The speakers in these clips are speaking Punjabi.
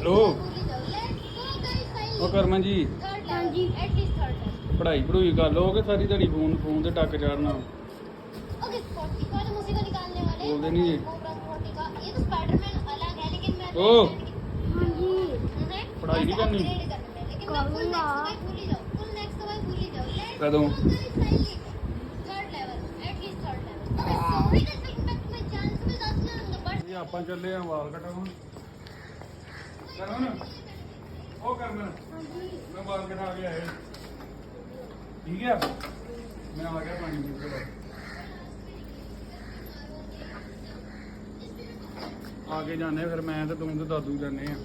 ਹੈਲੋ ਉਹ ਕਰਮਨ ਜੀ ਹਾਂਜੀ ਐਟਲੀਸਟ ਥਰਡ ਪੜ੍ਹਾਈ ਪੜੂਈ ਕਰ ਲਓ ਕਿ ਸਾਰੀ ਦਿਹਾੜੀ ਫੋਨ ਫੋਨ ਤੇ ਟੱਕ ਚੜਨਾ ओके 40 का तो उसी का निकालने वाले बोल देनी जी। कोबरा 40 का ये तो स्पाइडरमैन अलग है लेकिन मैं ओ। हाँ जी पढ़ाई नहीं करनी? लेकिन मैं फुल नेक्स्ट भूल ही जाओ फुल नेक्स्ट का भूल ही जाओ लेट्स कदों? Third level at least third level okay sorry that impact my chance में दस ना बट ਜੀ ਆਪਾਂ ਚੱਲੇ ਆ ਵਾਲ ਕਟਾਉਣ ਕਰਮਨ, ਉਹ ਕਰਮਨ, ਮੈਂ ਵਾਲ ਕਟਾ ਕੇ ਆਇਆ। ਠੀਕ ਹੈ ਮੈਂ ਆ ਗਿਆ ਪਾਣੀ ਪੀ ਕੇ। ਆ ਕੇ ਜਾਣੇ ਫਿਰ ਮੈਂ ਤੇ ਤੂੰ ਤੇ ਦਾਦੂ ਜਾਣੇ ਆ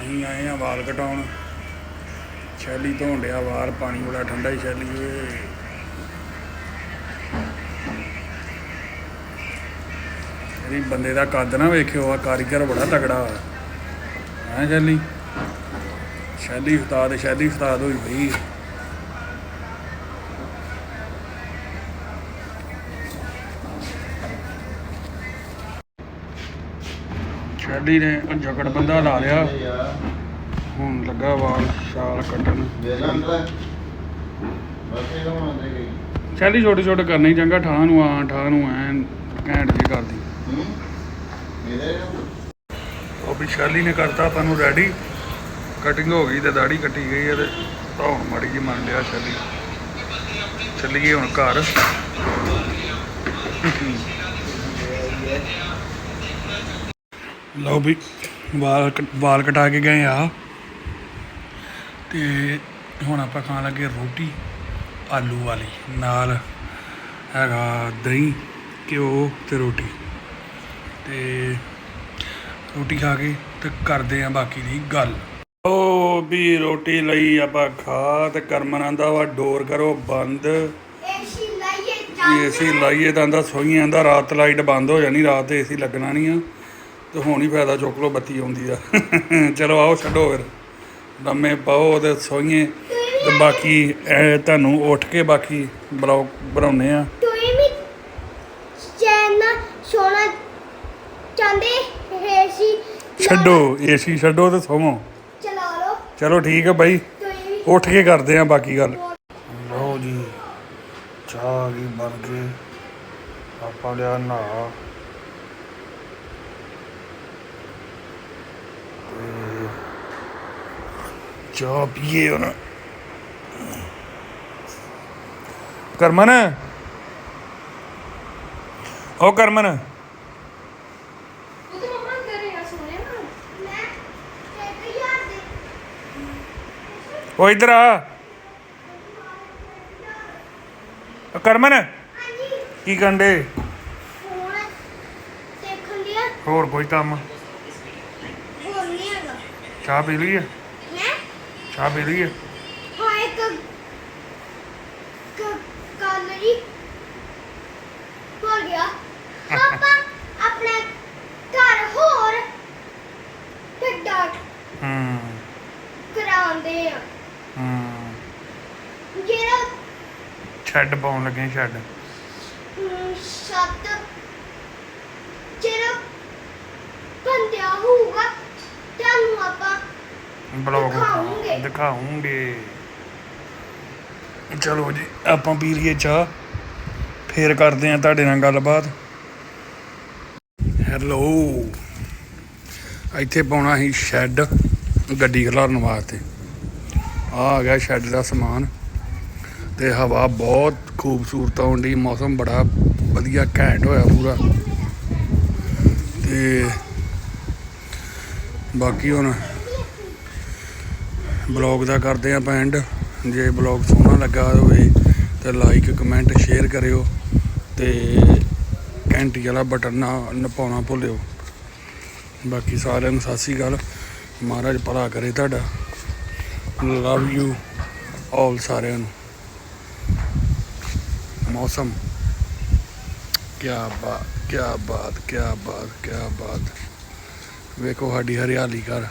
ਅਸੀਂ ਆਏ ਆ ਵਾਲ ਕਟਾਉਣ ਸ਼ੈਲੀ ਧੋਣ ਡਿਆ ਬਾਹਰ, ਪਾਣੀ ਬੜਾ ਠੰਡਾ ਹੀ ਛੈਲੀ ਓਏ ਇਹ ਬੰਦੇ ਦਾ ਕੱਦ ਨਾ ਵੇਖਿਓ ਆ ਕਾਰੀਗਰ ਬੜਾ ਤਗੜਾ ਹੈ ਛੈਲੀ ਛੈਲੀ ਉਸਤਾਦ ਛੈਲੀ ਉਸਤਾਦ ਹੋਈ ਪਈ ਸ਼ੈਲੀ ਨੇ ਜਕੜ ਬੰਦਾ ਲਾ ਲਿਆ। ਹੁਣ ਲੱਗਾ ਵਾਲ, ਛਾਲ ਕੱਟਣ ਛੈਲੀ ਛੋਟੇ ਛੋਟੇ ਕਰਨੇ, ਚੰਗਾ ਠਾਹ ਨੂੰ ਆ, ਠਾਹ ਨੂੰ ਐ ਘੈਂਟ ਜੀ ਕਰਦੀ। ਉਹ ਵੀ ਛੈਲੀ ਨੇ ਕਰਤਾ, ਆਪਾਂ ਨੂੰ ਰੈਡੀ ਕਟਿੰਗ ਹੋ ਗਈ ਤੇ ਦਾੜੀ ਕੱਟੀ ਗਈ ਹੈ ਤੇ ਧੌਣ ਮਾੜੀ ਜੀ ਮੰਨ ਲਿਆ ਛੈਲੀ। ਚੱਲੀਏ ਹੁਣ ਘਰ। ਲਓ ਵੀ ਵਾਲ ਵਾਲ ਕਟਾ ਕੇ ਗਏ ਆ। ਅਤੇ ਹੁਣ ਆਪਾਂ ਖਾਣ ਲੱਗੇ ਰੋਟੀ ਆਲੂ ਵਾਲੀ ਨਾਲ ਹੈਗਾ ਦਹੀਂ ਘਿਓ ਅਤੇ ਰੋਟੀ। ਤੇ ਰੋਟੀ ਖਾ ਕੇ ਤੇ ਕਰਦੇ ਆ ਬਾਕੀ ਦੀ ਗੱਲ। ਉਹ ਵੀ ਰੋਟੀ ਲਈ ਆਪਾਂ ਖਾ ਤੇ ਕਰਮਨੰਦਾ ਵਾ ਡੋਰ ਕਰੋ ਬੰਦ। ਏਸੀ ਲਾਈਏ ਤਾਂ ਦਾ ਸੋਈਆਂ ਦਾ ਰਾਤ ਲਾਈਟ ਬੰਦ ਹੋ ਜਾਣੀ ਰਾਤ ਏਸੀ ਲੱਗਣਾ ਨਹੀਂ ਆ। ਤੇ ਹੁਣ ਹੀ ਫਾਇਦਾ ਚੁੱਕ ਲੋ ਬੱਤੀ ਆਉਂਦੀ ਆ। ਚਲੋ ਆਓ ਛੱਡੋ ਫਿਰ। ਲੰਮੇ ਪਾਓ ਤੇ ਸੋਈਏ ਤੇ ਬਾਕੀ ਇਹ ਤੁਹਾਨੂੰ ਉੱਠ ਕੇ ਬਾਕੀ ਬਲੌਗ ਬਣਾਉਨੇ ਆ। ਤੁਸੀਂ ਵੀ ਚੈਨ ਸੋਣਾ ਚਾਹੁੰਦੇ ਹੈ ਸੀ ਛੱਡੋ ਏਸੀ ਛੱਡੋ ਤੇ ਸੋਵੋ। ਚਲਾ ਲਓ। ਚਲੋ ਠੀਕ ਆ ਬਾਈ। ਵੀ ਉੱਠ ਕੇ ਕਰਦੇ ਆ ਬਾਕੀ ਗੱਲ। ਲਓ ਜੀ ਚਾਹ ਆ ਗਈ ਬਣ ਕੇ ਆਪਾਂ ਲਿਆ ਨਾ ਚਾਹ ਪੀਏ ਹੁਣ। ਕਰਮਨ। ਉਹ ਕਰਮਨ। ਉਹ ਇਧਰ ਆ। ਕਰਮਨ। ਹਾਂਜੀ। ਕੀ ਕੰਡੇ ਫੋਨ ਦੇਖਣ ਲਿਆ ਹੋਰ ਕੋਈ ਕੰਮ? ਹੋਰ ਨਹੀਂ ਹੈਗਾ। ਚਾਹ ਪੀ ਲਈ ਹੈ ਚਾਹ ਪੀ ਲਈ ਹੈ ਇੱਕ ਕੱਲ ਜੀ ਭੁੱਲ ਗਿਆ। ਪਾਪਾ ਆਪਣੇ ਘਰ ਹੋਰ ਢੱਡਾ ਹੂੰ। ਕਰਾਉਂਦੇ ਆ। ਹੂੰ। ਜਿਹੜਾ ਛੱਡ ਪਾਉਣ ਲੱਗੇ ਛੱਡ। ਸੱਤ। ਜਿਹੜਾ ਬੰਦਿਆ ਹੋਊਗਾ ਤੁਹਾਨੂੰ ਆਪਾਂ ਬਲੌਗ ਦਿਖਾਉਂਗੇ। ਦਿਖਾਉਂਗੇ। ਚਲੋ ਜੀ, ਆਪਾਂ ਪੀ ਲਈਏ ਚਾਹ। ਫੇਰ ਕਰਦੇ ਆ ਤੁਹਾਡੇ ਨਾਲ ਗੱਲਬਾਤ। ਹੈਲੋ। ਇੱਥੇ ਪਾਉਣਾ ਸੀ ਸ਼ੈੱਡ ਗੱਡੀ ਖਲਾਰਨ ਵਾਸਤੇ। ਆ ਆ ਗਿਆ ਸ਼ੈੱਡ ਦਾ ਸਮਾਨ ਤੇ ਹਵਾ ਬਹੁਤ ਖੂਬਸੂਰਤ ਆਉਂਦੀ ਮੌਸਮ ਬੜਾ ਵਧੀਆ ਘੈਂਟ ਹੋਇਆ ਪੂਰਾ। ਤੇ ਬਾਕੀ ਹੁਣ ਬਲੌਗ ਦਾ ਕਰਦੇ ਆਪਾਂ ਐਂਡ ਜੇ ਬਲੌਗ ਸੋਹਣਾ ਲੱਗਾ ਹੋਵੇ ਤਾਂ ਲਾਈਕ ਕਮੈਂਟ ਸ਼ੇਅਰ ਕਰਿਓ ਤੇ ਘੰਟੀ ਵਾਲਾ ਬਟਨ ਨਾ ਨਪਾਉਣਾ ਭੁੱਲਿਓ। ਬਾਕੀ ਸਾਰਿਆਂ ਨੂੰ ਸਤਿ ਸ੍ਰੀ ਅਕਾਲ। ਮਹਾਰਾਜ ਭਲਾ ਕਰੇ ਤੁਹਾਡਾ। ਲਵ ਯੂ ਆਲ ਸਾਰਿਆਂ ਨੂੰ। ਮੌਸਮ। ਕੀ ਬਾਤ ਕੀ ਬਾਤ ਕੀ ਬਾਤ ਕੀ ਬਾਤ। ਵੇਖੋ ਸਾਡੀ ਹਰਿਆਲੀ ਘਰ।